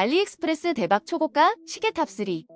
알리익스프레스 대박 초고가 시계 탑3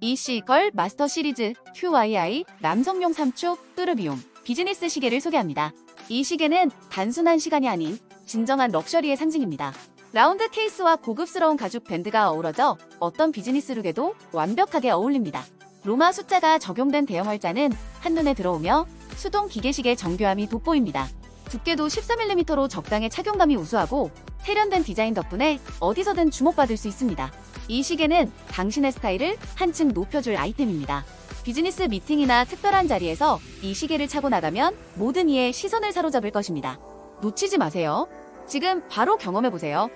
이시걸 마스터 시리즈 QYI 남성용 3축 뚜르비용 비즈니스 시계를 소개합니다. 이 시계는 단순한 시간이 아닌 진정한 럭셔리의 상징입니다. 라운드 케이스와 고급스러운 가죽 밴드가 어우러져 어떤 비즈니스 룩에도 완벽하게 어울립니다. 로마 숫자가 적용된 대형 활자는 한눈에 들어오며 수동 기계식의 정교함이 돋보입니다. 두께도 13mm로 적당의 착용감이 우수하고 세련된 디자인 덕분에 어디서든 주목받을 수 있습니다. 이 시계는 당신의 스타일을 한층 높여줄 아이템입니다. 비즈니스 미팅이나 특별한 자리에서 이 시계를 차고 나가면 모든 이의 시선을 사로잡을 것입니다. 놓치지 마세요. 지금 바로 경험해보세요.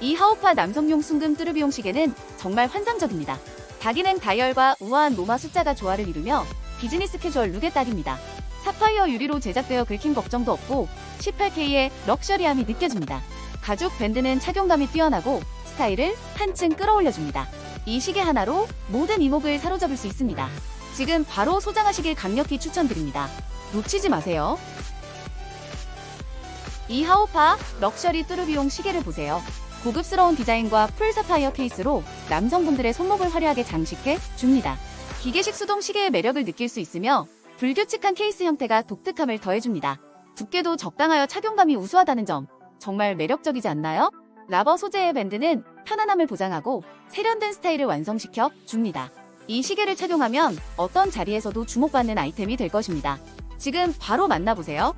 이 하오파 남성용 순금 뚜르비용 시계는 정말 환상적입니다. 다기능 다이얼과 우아한 로마 숫자가 조화를 이루며 비즈니스 캐주얼 룩에 딱입니다. 사파이어 유리로 제작되어 긁힌 걱정도 없고 18K의 럭셔리함이 느껴집니다. 가죽 밴드는 착용감이 뛰어나고 스타일을 한층 끌어올려줍니다. 이 시계 하나로 모든 이목을 사로잡을 수 있습니다. 지금 바로 소장하시길 강력히 추천드립니다. 놓치지 마세요. 이 하오파 럭셔리 뚜르비용 시계를 보세요. 고급스러운 디자인과 풀 사파이어 케이스로 남성분들의 손목을 화려하게 장식해 줍니다. 기계식 수동 시계의 매력을 느낄 수 있으며 불규칙한 케이스 형태가 독특함을 더해줍니다. 두께도 적당하여 착용감이 우수하다는 점 정말 매력적이지 않나요? 라버 소재의 밴드는 편안함을 보장하고 세련된 스타일을 완성시켜 줍니다. 이 시계를 착용하면 어떤 자리에서도 주목받는 아이템이 될 것입니다. 지금 바로 만나보세요.